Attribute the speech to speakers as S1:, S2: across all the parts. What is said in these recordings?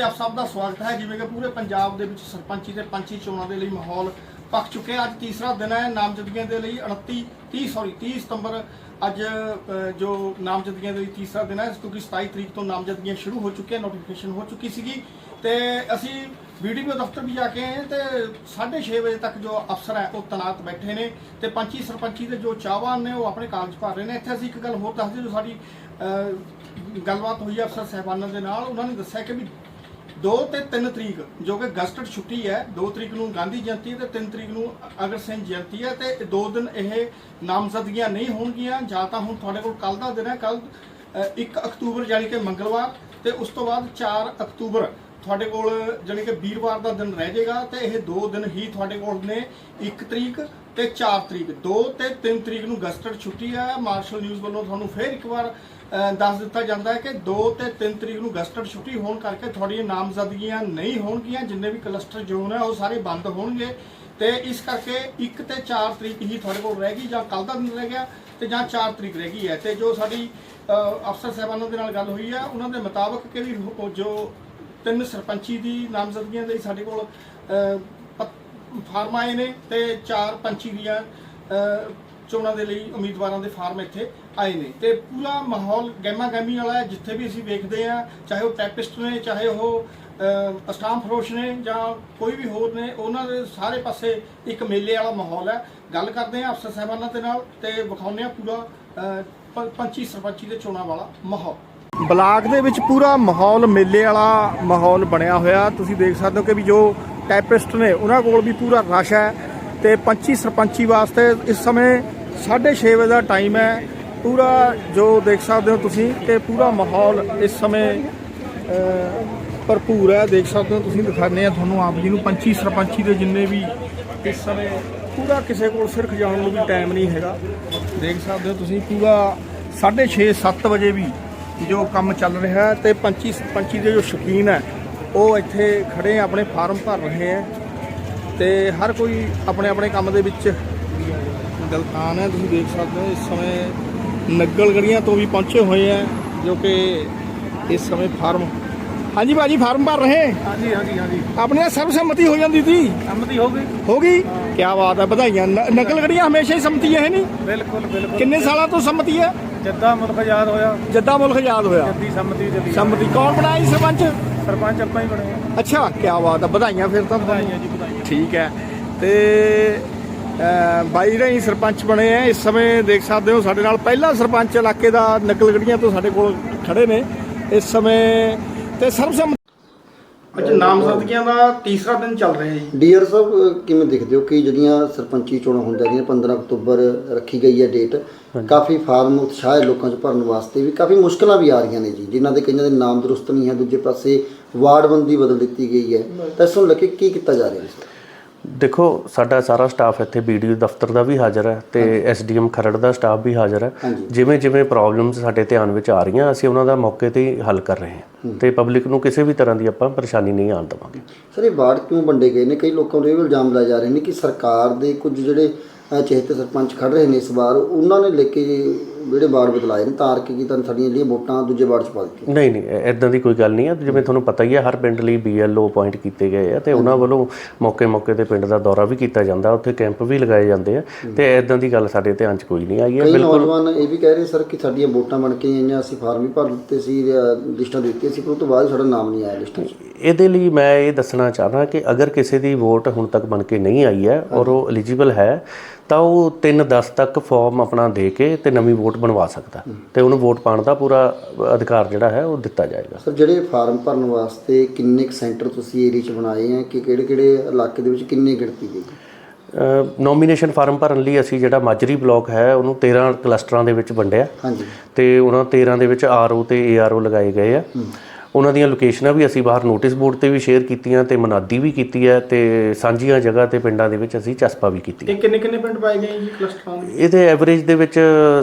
S1: ਤੇ ਆਪ ਸਭ ਦਾ ਸਵਾਗਤ ਹੈ। ਜਿਵੇਂ ਕਿ ਪੂਰੇ ਪੰਜਾਬ ਦੇ ਵਿੱਚ ਸਰਪੰਚੀ ਤੇ ਪੰਚੀ ਚੋਣਾਂ ਦੇ ਲਈ ਮਾਹੌਲ ਪੱਕ ਚੁੱਕਿਆ ਅੱਜ ਤੀਸਰਾ ਦਿਨ ਹੈ ਨਾਮਜ਼ਦਗੀਆਂ ਦੇ ਲਈ 29 30 ਸੌਰੀ 30 ਸਤੰਬਰ ਅੱਜ ਜੋ ਨਾਮਜ਼ਦਗੀਆਂ ਦੇ ਲਈ ਤੀਸਰਾ ਦਿਨ ਹੈ ਕਿਉਂਕਿ 27 ਤਰੀਕ ਤੋਂ ਨਾਮਜ਼ਦਗੀਆਂ ਸ਼ੁਰੂ ਹੋ ਚੁੱਕੀਆਂ ਨੋਟੀਫਿਕੇਸ਼ਨ ਹੋ ਚੁੱਕੀ ਸੀਗੀ। ਤੇ ਅਸੀਂ ਵੀਡੀਓ ਦਫ਼ਤਰ ਵੀ ਜਾ ਕੇ ਆਏ ਹਾਂ ਤੇ 6:30 ਵਜੇ ਤੱਕ ਜੋ ਅਫਸਰ ਹੈ, ਉਹ ਤਨਾਤ ਬੈਠੇ ਨੇ ਤੇ ਪੰਚੀ, ਸਰਪੰਚੀ ਦੇ ਜੋ ਚਾਹਵਾਨ ਨੇ, ਉਹ ਆਪਣੇ ਕਾਗਜ਼ ਭਰ ਰਹੇ ਨੇ। ਇੱਥੇ ਅਸੀਂ ਇੱਕ ਗੱਲ ਹੋਰ ਦੱਸਦੇ ਜੋ ਸਾਡੀ ਗੱਲਬਾਤ ਹੋਈ ਹੈ ਅਫਸਰ ਸਹਿਬਾਨਾਂ ਦੇ ਨਾਲ, ਉਹਨਾਂ ਨੇ ਦੱਸਿਆ ਕਿ ਵੀ 2 ਤੇ 3 ਤਰੀਕ, ਜੋ ਕਿ ਗਸਟਡ ਛੁੱਟੀ ਹੈ 2 ਤਰੀਕ ਨੂੰ ਗਾਂਧੀ ਜਯੰਤੀ ਹੈ ਤੇ 3 ਤਰੀਕ ਨੂੰ ਅਗਰ ਸਿੰਘ ਜਯੰਤੀ ਹੈ, ਤੇ ਦੋ ਦਿਨ ਇਹ ਨਾਮਜ਼ਦਗੀਆਂ ਨਹੀਂ ਹੋਣਗੀਆਂ, ਜਾਂ ਤਾਂ ਹੁਣ ਤੁਹਾਡੇ ਕੋਲ ਕੱਲ ਦਾ ਦਿਨ ਹੈ ਕੱਲ 1 ਅਕਤੂਬਰ ਯਾਨੀ ਕਿ ਮੰਗਲਵਾਰ, ਤੇ ਉਸ ਤੋਂ ਬਾਅਦ 4 ਅਕਤੂਬਰ ਤੁਹਾਡੇ ਕੋਲ ਜਾਣੀ ਕਿ ਵੀਰਵਾਰ ਦਾ ਦਿਨ ਰਹਿ ਜਾਏਗਾ, ਤੇ ਇਹ ਦੋ ਦਿਨ ਹੀ ਤੁਹਾਡੇ ਕੋਲ ਨੇ 1 ਤਰੀਕ ਤੇ 4 ਤਰੀਕ 2 ਤੇ 3 ਤਰੀਕ ਨੂੰ ਗਸਟਡ ਛੁੱਟੀ ਹੈ। ਮਾਰਸ਼ਲ ਨਿਊਜ਼ ਵੱਲੋਂ ਤੁਹਾਨੂੰ ਫੇਰ ਇੱਕ ਵਾਰ ਦੱਸ ਦਿੱਤਾ ਜਾਂਦਾ ਹੈ ਕਿ 2 ਤੇ 3 ਤਰੀਕ ਨੂੰ ਗਸਟਡ ਛੁੱਟੀ ਹੋਣ ਕਰਕੇ ਤੁਹਾਡੀਆਂ ਨਾਮਜ਼ਦਗੀਆਂ ਨਹੀਂ ਹੋਣਗੀਆਂ, ਜਿੰਨੇ ਵੀ ਕਲਸਟਰ ਜ਼ੋਨ ਹੈ, ਉਹ ਸਾਰੇ ਬੰਦ ਹੋਣਗੇ। ਤੇ ਇਸ ਕਰਕੇ 1 ਤੇ 4 ਤਰੀਕ ਹੀ ਤੁਹਾਡੇ ਕੋਲ ਰਹਿ ਗਈ ਜਾਂ ਕੱਲ ਦਾ ਦਿਨ ਰਹਿ ਗਿਆ ਤੇ ਜਾਂ 4 ਤਰੀਕ ਰਹਿ ਗਈ ਹੈ। ਤੇ ਜੋ ਸਾਡੀ ਅਫਸਰ ਸਾਹਿਬਾਨਾਂ ਦੇ ਨਾਲ ਗੱਲ ਹੋਈ ਹੈ, ਉਹਨਾਂ ਦੇ ਮੁਤਾਬਕ ਕਿ ਵੀ ਜੋ ਤਿੰਨ ਸਰਪੰਚੀ ਦੀ ਨਾਮਜ਼ਦਗੀਆਂ ਦੇ ਸਾਡੇ ਕੋਲ ਫਾਰਮ ਆਏ ਨੇ ਤੇ ਚਾਰ ਪੰਚੀ ਦੀਆਂ ਚੋਣਾਂ ਦੇ ਲਈ ਉਮੀਦਵਾਰਾਂ ਦੇ ਫਾਰਮ ਇੱਥੇ ਆਏ ਨੇ। ਤੇ ਪੂਰਾ ਮਾਹੌਲ ਗੈਮਾ ਗੈਮੀ ਵਾਲਾ ਹੈ ਜਿੱਥੇ ਵੀ ਅਸੀਂ ਵੇਖਦੇ ਆ ਚਾਹੇ ਉਹ ਟੈਪਿਸਟ ਨੇ ਚਾਹੇ ਉਹ ਅ, ਸਟਾਂਪ ਫਰੋਸ਼ ਨੇ ਜਾਂ ਕੋਈ ਵੀ ਹੋਰ ਨੇ ਉਹਨਾਂ ਦੇ ਸਾਰੇ ਪਾਸੇ ਇੱਕ ਮੇਲੇ ਵਾਲਾ ਮਾਹੌਲ ਹੈ। ਗੱਲ ਕਰਦੇ ਆ ਅਫਸਰ ਸਾਹਿਬਾਨਾਂ ਦੇ ਨਾਲ ਤੇ ਵਿਖਾਉਂਦੇ ਆ ਪੂਰਾ ਅ, ਪੰਚੀ ਸਰਪੰਚੀ ਦੇ ਚੋਣਾਂ ਵਾਲਾ ਮਾਹੌਲ। ਬਲਾਕ ਦੇ ਵਿੱਚ ਪੂਰਾ ਮਾਹੌਲ ਮੇਲੇ ਵਾਲਾ ਮਾਹੌਲ ਬਣਿਆ ਹੋਇਆ। ਤੁਸੀਂ ਦੇਖ ਸਕਦੇ ਹੋ ਕਿ ਵੀ ਜੋ ਟੈਪਿਸਟ ਨੇ ਉਹਨਾਂ ਕੋਲ ਵੀ ਪੂਰਾ ਰਸ਼ ਹੈ। ਤੇ ਪੰਚੀ ਸਰਪੰਚੀ ਵਾਸਤੇ ਇਸ ਸਮੇਂ 6:30 ਵਜੇ ਦਾ ਟਾਈਮ ਹੈ। ਪੂਰਾ ਜੋ ਦੇਖ ਸਕਦੇ ਹੋ ਤੁਸੀਂ ਕਿ ਪੂਰਾ ਮਾਹੌਲ ਇਸ ਸਮੇਂ ਭਰਪੂਰ ਹੈ। ਦੇਖ ਸਕਦੇ ਹੋ ਤੁਸੀਂ, ਦਿਖਾਉਂਦੇ ਆ ਤੁਹਾਨੂੰ ਆਪ ਜੀ ਨੂੰ। ਪੰਚੀ ਸਰਪੰਚੀ ਦੇ ਜਿੰਨੇ ਵੀ ਇਸ ਸਮੇਂ ਪੂਰਾ ਕਿਸੇ ਕੋਲ ਸਿਰਖ ਜਾਣ ਨੂੰ ਵੀ ਟਾਈਮ ਨਹੀਂ ਹੈਗਾ। ਦੇਖ ਸਕਦੇ ਹੋ ਤੁਸੀਂ, ਪੂਰਾ 6:30 7 ਵਜੇ ਵੀ ਜੋ ਕੰਮ ਚੱਲ ਰਿਹਾ ਹੈ ਤੇ ਪੰਚੀ ਸਰਪੰਚੀ ਦੇ ਜੋ ਸ਼ੌਕੀਨ ਹੈ, ਉਹ ਇੱਥੇ ਖੜੇ ਆਪਣੇ ਫਾਰਮ ਭਰ ਰਹੇ ਹੈ ਤੇ ਹਰ ਕੋਈ ਆਪਣੇ ਆਪਣੇ ਕੰਮ ਦੇ ਵਿੱਚ ਗਲਤਾਨ ਹੈ ਤੁਸੀਂ ਦੇਖ ਸਕਦੇ ਹੋ ਇਸ ਸਮੇਂ ਨਗਲ ਗੜੀਆਂ ਤੋਂ ਵੀ ਪਹੁੰਚੇ ਹੋਏ ਹੈ ਜੋ ਕਿ ਇਸ ਸਮੇਂ ਫਾਰਮ ਹਾਂਜੀ ਬਾਜੀ ਫਾਰਮ ਭਰ ਰਹੇ?
S2: ਹਾਂਜੀ ਹਾਂਜੀ ਹਾਂਜੀ।
S1: ਆਪਣੇ ਨਾਲ ਸਰਬਸੰਮਤੀ ਹੋ ਜਾਂਦੀ ਸੀ?
S2: ਸੰਮਤੀ ਹੋ ਗਈ।
S1: ਹੋ ਗਈ? ਕੀ ਬਾਤ ਹੈ ਵਧਾਈਆਂ। ਨਕਲ ਗੜੀਆਂ ਹਮੇਸ਼ਾ ਹੀ ਸੰਮਤੀ ਹੈ ਨਹੀਂ?
S2: ਬਿਲਕੁਲ ਬਿਲਕੁਲ।
S1: ਕਿੰਨੇ ਸਾਲਾਂ ਤੋਂ ਸੰਮਤੀ ਹੈ?
S2: ਜੱਦਾ ਮੁਲਕ ਆਜ਼ਾਦ ਹੋਇਆ।
S1: ਜੱਦਾ ਮੁਲਕ ਆਜ਼ਾਦ ਹੋਇਆ।
S2: ਜੱਦੀ ਸੰਮਤੀ ਜੱਦੀ
S1: ਸੰਮਤੀ ਕੌਣ ਬਣਾਈ ਸਰਪੰਚ?
S2: ਸਰਪੰਚ ਆਪਾਂ ਹੀ ਬਣੇ ਆ।
S1: ਅੱਛਾ ਕੀ ਬਾਤ ਹੈ ਵਧਾਈਆਂ ਫਿਰ ਤਾਂ।
S2: ਵਧਾਈਆਂ ਜੀ ਵਧਾਈਆਂ।
S1: ਠੀਕ ਹੈ। ਤੇ ਬਾਈ ਰਹੀ ਸਰਪੰਚ ਬਣੇ ਆ। ਇਸ ਸਮੇਂ ਦੇਖ ਸਕਦੇ ਹੋ ਸਾਡੇ ਨਾਲ ਪਹਿਲਾ ਸਰਪੰਚ ਇਲਾਕੇ ਦਾ ਨਕਲ ਗੜੀਆਂ ਤੋਂ ਸਾਡੇ ਕੋਲ ਖੜੇ ਨੇ। ਇਸ ਸਮੇਂ ਤੇ ਸਰਬਸੰਮਤ ਅੱਜ ਨਾਮਜ਼ਦਗੀਆਂ ਦਾ ਤੀਸਰਾ ਦਿਨ ਚੱਲ ਰਿਹਾ ਜੀ।
S3: ਡੀਆਰ ਸਾਹਿਬ ਕਿਵੇਂ ਦੇਖਦੇ ਹੋ ਕਿ ਜਿਹੜੀਆਂ ਸਰਪੰਚੀ ਚੋਣਾਂ ਹੁੰਦੀਆਂ ਨੇ 15 ਅਕਤੂਬਰ ਰੱਖੀ ਗਈ ਹੈ ਡੇਟ ਕਾਫੀ ਫਾਰਮ ਉਤਸ਼ਾਹ ਹੈ ਲੋਕਾਂ 'ਚ ਭਰਨ ਵਾਸਤੇ ਵੀ ਕਾਫੀ ਮੁਸ਼ਕਲਾਂ ਵੀ ਆ ਰਹੀਆਂ ਨੇ ਜੀ ਜਿਨ੍ਹਾਂ ਦੇ ਕਈਆਂ ਦੇ ਨਾਮ ਦਰੁਸਤ ਨਹੀਂ ਹੈ ਦੂਜੇ ਪਾਸੇ ਵਾਰਡਬੰਦੀ ਬਦਲ ਦਿੱਤੀ ਗਈ ਹੈ। ਤਾਂ ਇਸ ਨੂੰ ਲੈ ਕੇ ਕੀ ਕੀਤਾ ਜਾ ਰਿਹਾ ਹੈ
S4: ਦੇਖੋ ਸਾਡਾ ਸਾਰਾ ਸਟਾਫ ਇੱਥੇ ਵੀਡੀਓ ਦਫ਼ਤਰ ਦਾ ਵੀ ਹਾਜ਼ਰ ਹੈ ਤੇ ਐਸਡੀਐਮ ਖਰੜ ਦਾ ਸਟਾਫ ਵੀ ਹਾਜ਼ਰ ਹੈ। ਜਿਵੇਂ ਜਿਵੇਂ ਪ੍ਰੋਬਲਮਸ ਸਾਡੇ ਧਿਆਨ ਵਿੱਚ ਆ ਰਹੀਆਂ ਅਸੀਂ ਉਹਨਾਂ ਦਾ ਮੌਕੇ ਤੇ ਹੀ ਹੱਲ ਕਰ ਰਹੇ ਹਾਂ ਤੇ ਪਬਲਿਕ ਨੂੰ ਕਿਸੇ ਵੀ ਤਰ੍ਹਾਂ ਦੀ ਆਪਾਂ ਪਰੇਸ਼ਾਨੀ ਨਹੀਂ ਆਉਣ ਦੇਵਾਂਗੇ।
S3: ਸਰ ਇਹ ਵਾਰਡ ਕਿਉਂ ਵੰਡੇ ਗਏ ਨੇ? ਕਈ ਲੋਕਾਂ ਦੇ ਇਹ ਇਲਜ਼ਾਮ ਲਾਏ ਜਾ ਰਹੇ ਨੇ ਕਿ ਸਰਕਾਰ ਦੇ ਕੁਝ ਜਿਹੜੇ ਚਹੇਤੇ ਸਰਪੰਚ ਖੜ ਰਹੇ ਨੇ ਇਸ ਵਾਰ ਉਹਨਾਂ ਨੇ ਲੈ ਕੇ ਜਿਹੜੇ ਵਾਰਡ ਬਦਲਾਏ ਨੇ ਤਾਰ ਕੇ ਕੀ ਤਾਂ ਸਾਡੀਆਂ ਜਿਹੜੀਆਂ ਵੋਟਾਂ ਦੂਜੇ ਵਾਰਡ 'ਚ ਪਾ ਦਿੱਤੀਆਂ?
S4: ਨਹੀਂ ਨਹੀਂ ਐਦਾਂ ਦੀ ਕੋਈ ਗੱਲ ਨਹੀਂ ਹੈ ਜਿਵੇਂ ਤੁਹਾਨੂੰ ਪਤਾ ਹੀ ਹੈ ਹਰ ਪਿੰਡ ਲਈ ਬੀਐਲਓ ਅਪਾਇੰਟ ਕੀਤੇ ਗਏ ਆ ਤੇ ਉਹਨਾਂ ਵੱਲੋਂ ਮੌਕੇ ਮੌਕੇ ਤੇ ਪਿੰਡ ਦਾ ਦੌਰਾ ਵੀ ਕੀਤਾ ਜਾਂਦਾ ਉੱਥੇ ਕੈਂਪ ਵੀ ਲਗਾਏ ਜਾਂਦੇ ਆ ਤੇ ਐਦਾਂ ਦੀ ਗੱਲ ਸਾਡੇ ਧਿਆਨ 'ਚ ਕੋਈ ਨਹੀਂ ਆਈ ਹੈ
S3: ਕਈ ਨੌਜਵਾਨ ਇਹ ਵੀ ਕਹਿ ਰਹੇ ਸਰ ਕਿ ਸਾਡੀਆਂ ਵੋਟਾਂ ਬਣ ਕੇ ਆਈਆਂ ਅਸੀਂ ਫਾਰਮ ਵੀ ਭਰ ਦਿੱਤੇ ਸੀ ਲਿਸਟਾਂ ਦਿੱਤੀਆਂ ਸੀ ਪਰ ਉਸ ਤੋਂ ਬਾਅਦ ਸਾਡਾ ਨਾਮ ਨਹੀਂ ਆਇਆ ਲਿਸਟਾਂ 'ਚ।
S4: ਇਹਦੇ ਲਈ ਮੈਂ ਇਹ ਦੱਸਣਾ ਚਾਹਨਾ ਕਿ ਅਗਰ ਕਿਸੇ ਦੀ ਵੋਟ ਹੁਣ ਤੱਕ ਬਣ ਕੇ ਨਹੀਂ ਆਈ ਹੈ ਔਰ ਉਹ ਐਲੀਜੀਬਲ ਹੈ ਤਾਂ ਉਹ 3-10 ਤੱਕ ਫਾਰਮ ਆਪਣਾ ਦੇ ਕੇ ਤੇ ਨਵੀਂ ਵੋਟ ਬਣਵਾ ਸਕਦਾ। ਤੇ ਉਹਨੂੰ ਵੋਟ ਪਾਉਣ ਦਾ ਪੂਰਾ ਅਧਿਕਾਰ ਜਿਹੜਾ ਹੈ ਉਹ ਦਿੱਤਾ ਜਾਏਗਾ।
S3: ਸਰ ਜਿਹੜੇ ਫਾਰਮ ਭਰਨ ਵਾਸਤੇ ਕਿੰਨੇ ਕੁ ਸੈਂਟਰ ਤੁਸੀਂ ਏਰੀਆ 'ਚ ਬਣਾਏ ਆ? ਕਿ ਕਿਹੜੇ ਕਿਹੜੇ ਇਲਾਕੇ ਦੇ ਵਿੱਚ ਕਿੰਨੀ ਗਿਣਤੀ ਗਈ
S4: ਨੋਮੀਨੇਸ਼ਨ ਫਾਰਮ ਭਰਨ ਲਈ ਅਸੀਂ ਜਿਹੜਾ ਮਾਜਰੀ ਬਲਾਕ ਹੈ ਉਹਨੂੰ 13 ਕਲਸਟਰਾਂ ਦੇ ਵਿੱਚ ਵੰਡਿਆ।
S3: ਹਾਂਜੀ।
S4: ਤੇ ਉਹਨਾਂ 13 ਦੇ ਵਿੱਚ ਆਰਓ ਤੇ ਏਆਰਓ ਲਗਾਏ ਗਏ ਆ। ਉਹਨਾਂ ਦੀਆਂ ਲੋਕੇਸ਼ਨਾਂ ਵੀ ਅਸੀਂ ਬਾਹਰ ਨੋਟਿਸ ਬੋਰਡ ਤੇ ਵੀ ਸ਼ੇਅਰ ਕੀਤੀਆਂ ਤੇ ਮਨਾਦੀ ਵੀ ਕੀਤੀ ਹੈ ਤੇ ਸਾਂਝੀਆਂ ਜਗ੍ਹਾ ਤੇ ਪਿੰਡਾਂ ਦੇ ਵਿੱਚ ਅਸੀਂ ਚਸਪਾ ਵੀ ਕੀਤੀ
S1: ਇਹ ਕਿੰਨੇ ਕਿੰਨੇ ਪਿੰਡ ਪਾਏ ਗਏ ਜੀ ਕਲਸਟਰਾਂ ਦੇ?
S4: ਇਹਦੇ ਐਵਰੇਜ ਦੇ ਵਿੱਚ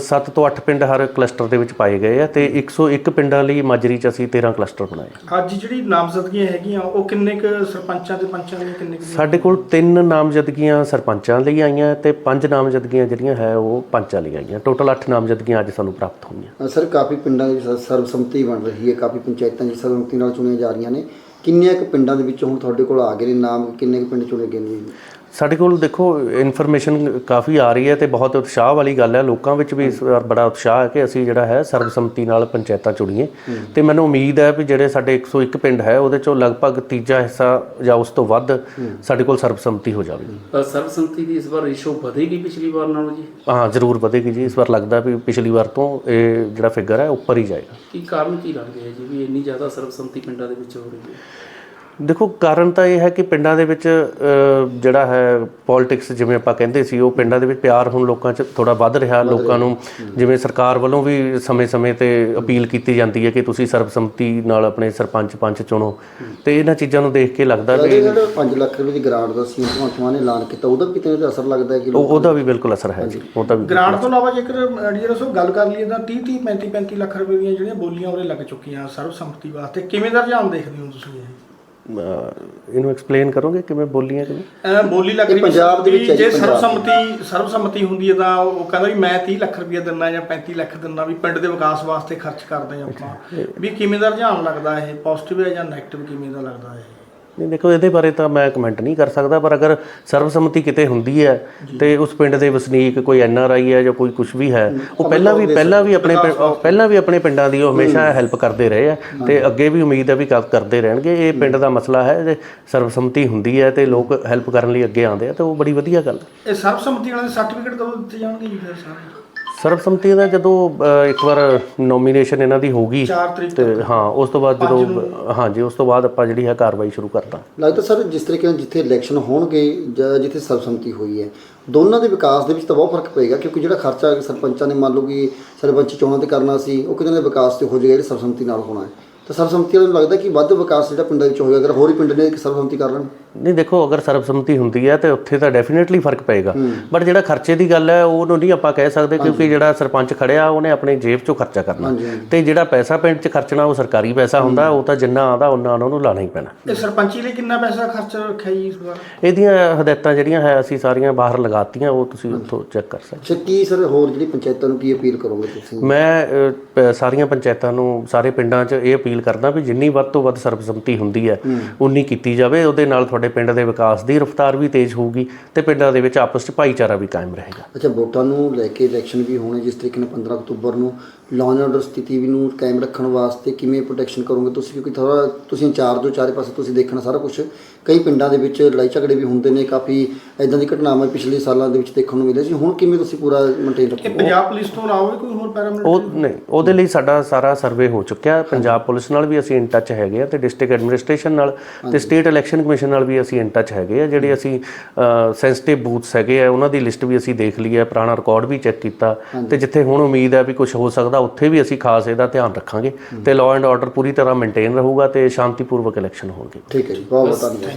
S4: 7 ਤੋਂ 8 ਪਿੰਡ ਹਰ ਕਲਸਟਰ ਦੇ ਵਿੱਚ ਪਾਏ ਗਏ ਆ ਤੇ 101 ਪਿੰਡਾਂ ਲਈ ਮਾਜਰੀ ਚ ਅਸੀਂ 13 ਕਲਸਟਰ ਬਣਾਏ
S1: ਅੱਜ ਜਿਹੜੀ ਨਾਮਜ਼ਦਗੀਆਂ ਹੈਗੀਆਂ ਉਹ ਕਿੰਨੇ ਕੁ ਸਰਪੰਚਾਂ ਤੇ ਪੰਚਾਂ ਦੀਆਂ ਕਿੰਨੇ?
S4: ਸਾਡੇ ਕੋਲ ਤਿੰਨ ਨਾਮਜ਼ਦਗੀਆਂ ਸਰਪੰਚਾਂ ਲਈ ਆਈਆਂ ਤੇ ਪੰਜ ਨਾਮਜ਼ਦਗੀਆਂ ਜਿਹੜੀਆਂ ਹੈ ਉਹ ਪੰਚਾਂ ਲਈ ਆਈਆਂ। ਟੋਟਲ 8 ਨਾਮਜ਼ਦਗੀਆਂ ਅੱਜ ਸਾਨੂੰ ਪ੍ਰਾਪਤ ਹੋਈਆਂ।
S3: ਸਰ ਕਾਫੀ ਪਿੰਡਾਂ ਦੇ ਸਰਬਸੰਮਤੀ ਬਣ ਰਹੀ ਹੈ ਕਾਫੀ ਪੰਚਾਇਤਾਂ 'ਚ ਸਰਬਸੰਮਤੀ ਨਾਲ ਚੁਣੀਆਂ ਜਾ ਰਹੀਆਂ ਨੇ। ਕਿੰਨੇ ਕੁ ਪਿੰਡਾਂ ਦੇ ਵਿੱਚ ਹੁਣ ਤੁਹਾਡੇ ਕੋਲ ਆ ਗਏ ਨੇ? ਨਾਮ ਕਿੰਨੇ ਕੁ ਪਿੰਡ ਚੁਣੇ ਗਏ ਨੇ
S4: ਸਾਡੇ ਕੋਲ ਦੇਖੋ ਇਨਫੋਰਮੇਸ਼ਨ ਕਾਫੀ ਆ ਰਹੀ ਹੈ ਤੇ ਬਹੁਤ ਉਤਸ਼ਾਹ ਵਾਲੀ ਗੱਲ ਹੈ। ਲੋਕਾਂ ਵਿੱਚ ਵੀ ਇਸ ਵਾਰ ਬੜਾ ਉਤਸ਼ਾਹ ਹੈ ਕਿ ਅਸੀਂ ਜਿਹੜਾ ਹੈ ਸਰਬਸੰਮਤੀ ਨਾਲ ਪੰਚਾਇਤਾਂ ਚੁਣੀਏ ਤੇ ਮੈਨੂੰ ਉਮੀਦ ਹੈ ਵੀ ਜਿਹੜੇ ਸਾਡੇ 101 ਪਿੰਡ ਹੈ ਉਹਦੇ ਚੋਂ ਲਗਭਗ ਤੀਜਾ ਹਿੱਸਾ ਜਾਂ ਉਸ ਤੋਂ ਵੱਧ ਸਾਡੇ ਕੋਲ ਸਰਬਸੰਮਤੀ ਹੋ ਜਾਵੇਗੀ।
S5: ਸਰਬਸੰਮਤੀ ਦੀ ਇਸ ਵਾਰ ਰੇਸ਼ੋ ਵਧੇਗੀ ਪਿਛਲੀ ਵਾਰ ਨਾਲੋਂ ਜੀ?
S4: ਹਾਂ ਜ਼ਰੂਰ ਵਧੇਗੀ ਜੀ। ਇਸ ਵਾਰ ਲੱਗਦਾ ਵੀ ਪਿਛਲੀ ਵਾਰ ਤੋਂ ਇਹ ਜਿਹੜਾ ਫਿਗਰ ਹੈ ਉੱਪਰ ਹੀ ਜਾਏਗਾ।
S5: ਕੀ ਕਾਰਨ ਕੀ ਲੱਗਦੇ ਹੈ ਜੀ ਵੀ ਇੰਨੀ ਜ਼ਿਆਦਾ ਸਰਬਸੰਮਤੀ ਪਿੰਡਾਂ ਦੇ ਵਿੱਚ ਹੋ ਰਹੀ ਹੈ?
S4: ਦੇਖੋ ਕਾਰਨ ਤਾਂ ਇਹ ਹੈ ਕਿ ਪਿੰਡਾਂ ਦੇ ਵਿੱਚ ਜਿਹੜਾ ਹੈ ਪੋਲਿਟਿਕਸ ਜਿਵੇਂ ਆਪਾਂ ਕਹਿੰਦੇ ਸੀ ਉਹ ਪਿੰਡਾਂ ਦੇ ਵਿੱਚ ਪਿਆਰ ਹੁਣ ਲੋਕਾਂ 'ਚ ਥੋੜਾ ਵੱਧ ਰਿਹਾ ਲੋਕਾਂ ਨੂੰ ਜਿਵੇਂ ਸਰਕਾਰ ਵੱਲੋਂ ਵੀ ਸਮੇਂ-ਸਮੇਂ ਤੇ ਅਪੀਲ ਕੀਤੀ ਜਾਂਦੀ ਹੈ ਕਿ ਤੁਸੀਂ ਸਰਬਸੰਮਤੀ ਨਾਲ ਆਪਣੇ ਸਰਪੰਚ ਪੰਚ ਚੁਣੋ। ਤੇ ਇਹਨਾਂ ਚੀਜ਼ਾਂ ਨੂੰ ਦੇਖ ਕੇ ਲੱਗਦਾ ਵੀ
S3: ਇਹ ਜਿਹੜਾ 5 ਲੱਖ ਰੁਪਏ ਦੀ ਗ੍ਰਾਂਟ ਦਾ ਸੀ ਭਗਵੰਤ ਮਾਨ ਨੇ ਐਲਾਨ ਕੀਤਾ ਉਹਦਾ ਵੀ ਕਿਤੇ ਅਸਰ ਲੱਗਦਾ ਹੈ ਕਿ
S4: ਉਹ- ਉਹਦਾ ਵੀ ਬਿਲਕੁਲ ਅਸਰ ਹੈ ਜੀ ਉਹਦਾ ਵੀ
S1: ਗ੍ਰਾਂਟ ਤੋਂ ਇਲਾਵਾ ਜੇਕਰ ਜਿਹੜਾ ਸੋ ਗੱਲ ਕਰ ਲਈਏ ਤਾਂ 30 30 35 35 ਲੱਖ ਰੁਪਏ ਦੀਆਂ ਜਿਹੜੀਆਂ ਬੋਲੀਆਂ ਉਰੇ ਲੱਗ ਚੁੱਕੀਆਂ ਸਰਬਸੰਮਤੀ ਵਾਸਤੇ ਕਿਵੇਂ ਦਾ ਰੁਝਾਨ ਦੇਖਦੇ ਹੋ ਤੁਸੀਂ ਇਹ?
S4: ਇਹਨੂੰ ਐਕਸਪਲੇਨ ਕਰੋਗੇ ਕਿਵੇਂ ਬੋਲੀਆਂ ਕਿਵੇਂ?
S1: ਬੋਲੀ ਲੱਗ ਰਹੀ
S3: ਪੰਜਾਬ ਦੇ ਵਿੱਚ ਜੀ।
S1: ਸਰਬਸੰਮਤੀ ਸਰਬਸੰਮਤੀ ਹੁੰਦੀ ਹੈ ਤਾਂ ਉਹ ਕਹਿੰਦਾ ਵੀ ਮੈਂ 30 ਲੱਖ ਰੁਪਏ ਦਿੰਦਾ ਜਾਂ 35 ਲੱਖ ਦਿੰਦਾ ਵੀ ਪਿੰਡ ਦੇ ਵਿਕਾਸ ਵਾਸਤੇ ਖਰਚ ਕਰਦੇ ਆਪਾਂ। ਵੀ ਕਿਵੇਂ ਦਾ ਰੁਝਾਨ ਲੱਗਦਾ ਇਹ ਪੋਜ਼ਿਟਿਵ ਹੈ ਜਾਂ 네ਗੇਟਿਵ ਕਿਵੇਂ ਦਾ ਲੱਗਦਾ ਇਹ?
S4: ਨਹੀਂ ਦੇਖੋ ਇਹਦੇ ਬਾਰੇ ਤਾਂ ਮੈਂ ਕਮੈਂਟ ਨਹੀਂ ਕਰ ਸਕਦਾ ਪਰ ਅਗਰ ਸਰਬਸੰਮਤੀ ਕਿਤੇ ਹੁੰਦੀ ਹੈ ਤੇ ਉਸ ਪਿੰਡ ਦੇ ਵਸਨੀਕ ਕੋਈ ਐਨ ਆਰ ਆਈ ਹੈ ਜਾਂ ਕੋਈ ਕੁਝ ਵੀ ਹੈ ਉਹ ਪਹਿਲਾਂ ਵੀ ਪਹਿਲਾਂ ਵੀ ਆਪਣੇ ਪਹਿਲਾਂ ਵੀ ਆਪਣੇ ਪਿੰਡਾਂ ਦੀ ਉਹ ਹਮੇਸ਼ਾ ਹੈਲਪ ਕਰਦੇ ਰਹੇ ਆ ਤੇ ਅੱਗੇ ਵੀ ਉਮੀਦ ਹੈ ਵੀ ਕਰ- ਕਰਦੇ ਰਹਿਣਗੇ। ਇਹ ਪਿੰਡ ਦਾ ਮਸਲਾ ਹੈ ਜੇ ਸਰਬਸੰਮਤੀ ਹੁੰਦੀ ਹੈ ਤੇ ਲੋਕ ਹੈਲਪ ਕਰਨ ਲਈ ਅੱਗੇ ਆਉਂਦੇ ਆ ਤੇ ਉਹ ਬੜੀ ਵਧੀਆ ਗੱਲ ਹੈ।
S1: ਇਹ ਸਰਬਸੰਮਤੀ ਵਾਲੇ ਸਰਟੀਫਿਕੇਟ ਕਦੋਂ ਦਿੱਤੇ ਜਾਣਗੇ ਜੀ ਫਿਰ ਸਾਰੇ?
S4: ਸਰਬਸੰਮਤੀ ਦਾ ਜਦੋਂ ਇੱਕ ਵਾਰ ਨੋਮੀਨੇਸ਼ਨ ਇਹਨਾਂ ਦੀ ਹੋਊਗੀ
S1: 4 ਤਰੀਕ
S4: ਤੇ ਹਾਂ ਉਸ ਤੋਂ ਬਾਅਦ ਜਦੋਂ ਹਾਂਜੀ ਉਸ ਤੋਂ ਬਾਅਦ ਆਪਾਂ ਜਿਹੜੀ ਹੈ ਕਾਰਵਾਈ ਸ਼ੁਰੂ ਕਰਦਾ
S3: ਲੱਗਦਾ ਸਰ ਜਿਸ ਤਰੀਕੇ ਨਾਲ ਜਿੱਥੇ ਇਲੈਕਸ਼ਨ ਹੋਣਗੇ ਜਾਂ ਜਿੱਥੇ ਸਰਬਸੰਮਤੀ ਹੋਈ ਹੈ ਦੋਨਾਂ ਦੇ ਵਿਕਾਸ ਦੇ ਵਿੱਚ ਤਾਂ ਬਹੁਤ ਫ਼ਰਕ ਪਏਗਾ ਕਿਉਂਕਿ ਜਿਹੜਾ ਖਰਚਾ ਸਰਪੰਚਾਂ ਨੇ ਮੰਨ ਲਓ ਕਿ ਸਰਪੰਚੀ ਚੋਣਾਂ ਤੇ ਕਰਨਾ ਸੀ ਉਹ ਕਿਤੇ ਨਾ ਵਿਕਾਸ ਤੇ ਹੋ ਜਾਏਗਾ ਜਿਹੜੇ ਸਰਬਸੰਮਤੀ ਨਾਲ ਹੋਣਾ ਹੈ। ਤਾਂ ਸਰਬਸੰਮਤੀ ਨੂੰ ਲੱਗਦਾ ਕਿ ਵੱਧ ਵਿਕਾਸ ਜਿਹੜਾ ਪਿੰਡਾਂ ਵਿੱਚ ਹੋਏਗਾ ਅਗਰ ਹੋਰ ਹੀ ਪਿੰਡ ਨੇ ਇੱਕ ਸਰਬਸੰਮਤੀ ਕਰ ਲੈਣ?
S4: ਨਹੀਂ ਦੇਖੋ ਅਗਰ ਸਰਬਸੰਮਤੀ ਹੁੰਦੀ ਹੈ ਤੇ ਉੱਥੇ ਤਾਂ ਡੈਫੀਨਿਟਲੀ ਫ਼ਰਕ ਪਏਗਾ। ਬਟ ਜਿਹੜਾ ਖਰਚੇ ਦੀ ਗੱਲ ਹੈ ਉਹਨੂੰ ਨਹੀਂ ਆਪਾਂ ਕਹਿ ਸਕਦੇ ਕਿਉਂਕਿ ਜਿਹੜਾ ਸਰਪੰਚ ਖੜਿਆ ਉਹਨੇ ਆਪਣੇ ਜੇਬ ਚੋਂ ਖਰਚਾ ਕਰਨਾ। ਤੇ ਜਿਹੜਾ ਪੈਸਾ ਪਿੰਡ 'ਚ ਖਰਚਣਾ ਉਹ ਸਰਕਾਰੀ ਪੈਸਾ ਹੁੰਦਾ ਉਹ ਤਾਂ ਜਿੰਨਾ ਆਉਂਦਾ ਉਹਨਾਂ ਉਹਨੂੰ ਲਾਣਾ ਹੀ ਪੈਣਾ।
S1: ਇਹ ਸਰਪੰਚੀ ਲਈ ਕਿੰਨਾ ਪੈਸਾ ਖਰਚ ਰੱਖਿਆ ਜੀ ਇਸ ਵਾਰ?
S4: ਇਹਦੀਆਂ ਹਦਾਇਤਾਂ ਜਿਹੜੀਆਂ ਹੈ ਅਸੀਂ ਸਾਰੀਆਂ ਬਾਹਰ ਲਗਾਤੀਆਂ ਉਹ ਤੁਸੀਂ ਉੱਥੋਂ ਚੈੱਕ ਕਰ ਸਕਦੇ
S3: ਅੱਛਾ ਕੀ ਸਰ ਹੋਰ ਜਿਹੜੀ ਪੰਚਾਇਤਾਂ ਨੂੰ ਕੀ ਅਪੀਲ ਕਰੋਗੇ ਤੁਸੀਂ?
S4: ਮੈਂ ਸਾਰੀਆਂ ਪੰਚਾਇਤਾਂ ਨੂੰ ਸਾਰੇ ਪਿੰਡਾਂ 'ਚ ਇਹ ਅਪੀਲ ਕਰਦਾ ਵੀ ਜਿੰਨੀ ਵੱਧ ਤੋਂ ਵੱਧ ਸਰਬਸੰਮਤੀ ਹੁੰਦੀ ਹੈ, ਉਨੀ ਕੀਤੀ ਜਾਵੇ। ਉਹਦੇ ਨਾਲ ਤੁਹਾਡੇ ਪਿੰਡ ਦੇ ਵਿਕਾਸ ਦੀ ਰਫ਼ਤਾਰ ਵੀ ਤੇਜ਼ ਹੋਊਗੀ ਤੇ ਪਿੰਡਾਂ ਦੇ ਵਿੱਚ ਆਪਸ 'ਚ ਭਾਈਚਾਰਾ ਵੀ ਕਾਇਮ ਰਹੇਗਾ।
S3: ਅੱਛਾ, ਵੋਟਾਂ ਨੂੰ ਲੈ ਕੇ ਇਲੈਕਸ਼ਨ ਵੀ ਹੋਣੇ ਜਿਸ ਤਰੀਕੇ ਨਾਲ 15 ਅਕਤੂਬਰ ਨੂੰ ਲਾਅ ਐਂਡ ਆਰਡਰ ਸਥਿਤੀ ਵੀ ਨੂੰ ਕਾਇਮ ਰੱਖਣ ਵਾਸਤੇ ਕਿਵੇਂ ਪ੍ਰੋਟੈਕਸ਼ਨ ਕਰੋਗੇ ਤੁਸੀਂ? ਕਿਉਂਕਿ ਥੋੜਾ ਤੁਸੀਂ ਇੰਚਾਰਜ ਹੋ ਚਾਰੇ ਪਾਸੇ ਤੁਸੀਂ ਦੇਖਣਾ ਸਾਰਾ ਕੁਝ ਕਈ ਪਿੰਡਾਂ ਦੇ ਵਿੱਚ ਲੜਾਈ ਝਗੜੇ ਵੀ ਹੁੰਦੇ ਨੇ ਕਾਫੀ ਇਦਾਂ ਦੀ ਘਟਨਾਵਾਂ ਪਿਛਲੇ ਸਾਲਾਂ ਦੇ ਵਿੱਚ ਦੇਖਣ ਨੂੰ ਮਿਲੇ ਸੀ। ਹੁਣ ਕਿਵੇਂ ਤੁਸੀਂ ਪੂਰਾ ਮੇਨਟੇਨ
S1: ਇਹ
S3: ਰੱਖੋਗੇ
S1: ਪੰਜਾਬ ਪੁਲਿਸ ਤੋਂ ਇਲਾਵਾ ਵੀ ਕੋਈ ਹੋਰ ਪੈਰਾਮਿਲਿਟਰੀ
S4: ਉਹ ਨਹੀਂ ਉਹਦੇ ਲਈ ਸਾਡਾ ਸਾਰਾ ਸਰਵੇ ਹੋ ਚੁੱਕਿਆ। ਪੰਜਾਬ ਪੁਲਿਸ ਨਾਲ ਵੀ ਅਸੀਂ ਇਨ ਟੱਚ ਹੈਗੇ ਆ ਤੇ ਡਿਸਟ੍ਰਿਕਟ ਐਡਮਿਨਿਸਟ੍ਰੇਸ਼ਨ ਨਾਲ ਤੇ ਸਟੇਟ ਇਲੈਕਸ਼ਨ ਕਮਿਸ਼ਨ ਨਾਲ ਵੀ ਅਸੀਂ ਇਨ ਟੱਚ ਹੈਗੇ ਆ ਜਿਹੜੇ ਅਸੀਂ ਸੈਂਸਿਟਿਵ ਬੂਥਸ ਹੈਗੇ ਆ ਉਹਨਾਂ ਦੀ ਲਿਸਟ ਵੀ ਅਸੀਂ ਦੇਖ ਲਈ ਹੈ ਪੁਰਾਣਾ ਰਿਕਾਰਡ ਵੀ ਚੈੱਕ ਕੀਤਾ। ਤੇ ਜਿੱਥੇ ਹੁਣ ਉਮੀਦ ਹੈ ਵੀ ਕੁਝ ਹੋ ਸਕਦਾ ਉੱਥੇ ਵੀ ਅਸੀਂ ਖਾਸ ਇਹਦਾ ਧਿਆਨ ਰੱਖਾਂਗੇ। ਤੇ ਲਾਅ ਐਂਡ ਆਰਡਰ ਪੂਰੀ ਤਰ੍ਹਾਂ ਮੇਨਟੇਨ ਰਹੂਗਾ ਤੇ ਸ਼ਾਂਤੀਪੂਰਵਕ ਇਲੈਕਸ਼ਨ ਹੋਣਗੇ।
S3: ਠੀਕ ਹੈ ਜੀ ਬਹੁਤ ਬਹੁਤ ਧੰਨਵਾਦ।